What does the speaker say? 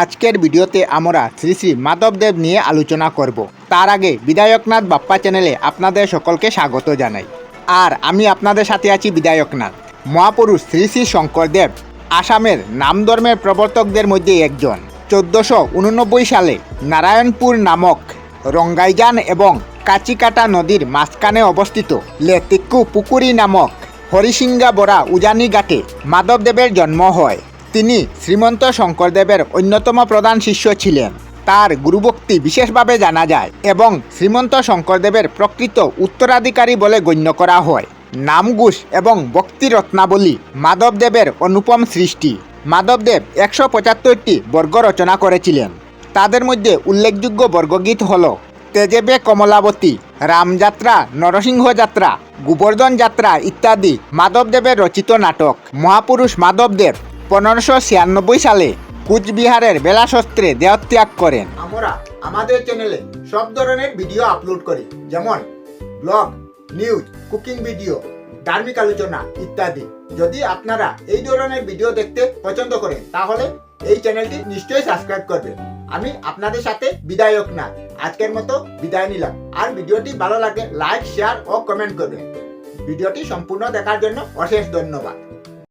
আজকের ভিডিওতে আমরা শ্রী শ্রী মাধবদেব নিয়ে আলোচনা করব। তার আগে বিধায়কনাথ বাপ্পা চ্যানেলে আপনাদের সকলকে স্বাগত জানাই। আর আমি আপনাদের সাথে আছি বিধায়কনাথ। মহাপুরুষ শ্রী শ্রী শঙ্করদেব, আসামের নাম ধর্মের প্রবর্তকদের মধ্যে একজন। চোদ্দোশো উননব্বই সালে নারায়ণপুর নামক রঙ্গাইজান এবং কাচিকাটা নদীর মাঝখানে অবস্থিত লেতিক্কু পুকুরি নামক হরিসিংগা বরা উজানি ঘাটে মাধবদেবের জন্ম হয়। তিনি শ্রীমন্ত শঙ্করদেবের অন্যতম প্রধান শিষ্য ছিলেন। তার গুরুভক্তি বিশেষভাবে জানা যায় এবং শ্রীমন্ত শঙ্করদেবের প্রকৃত উত্তরাধিকারী বলে গণ্য করা হয়। নামঘোষ এবং ভক্তি রত্নাবলী মাধবদেবের অনুপম সৃষ্টি। মাধবদেব একশো পঁচাত্তরটি বর্গ রচনা করেছিলেন। তাদের মধ্যে উল্লেখযোগ্য বর্গগীত হল তেজেবে কমলাবতী, রামযাত্রা নরসিংহ যাত্রা গোবর্ধন যাত্রা ইত্যাদি মাধবদেবের রচিত নাটক। মহাপুরুষ মাধবদেব পনেরোশো ছিয়ানব্বই সালে কুচবিহারের বেলাশস্ত্রে দেহত্যাগ করেন। আমরা আমাদের চ্যানেলে সব ধরনের ভিডিও আপলোড করি, যেমন ব্লগ নিউজ কুকিং ভিডিও ধার্মিক আলোচনা ইত্যাদি। যদি আপনারা এই ধরনের ভিডিও দেখতে পছন্দ করেন, তাহলে এই চ্যানেলটি নিশ্চয়ই সাবস্ক্রাইব করবেন। আমি আপনাদের সাথে বিদায়ক না, আজকের মতো বিদায় নিলাম। আর ভিডিওটি ভালো লাগে লাইক শেয়ার ও কমেন্ট করবেন। ভিডিওটি সম্পূর্ণ দেখার জন্য অশেষ ধন্যবাদ।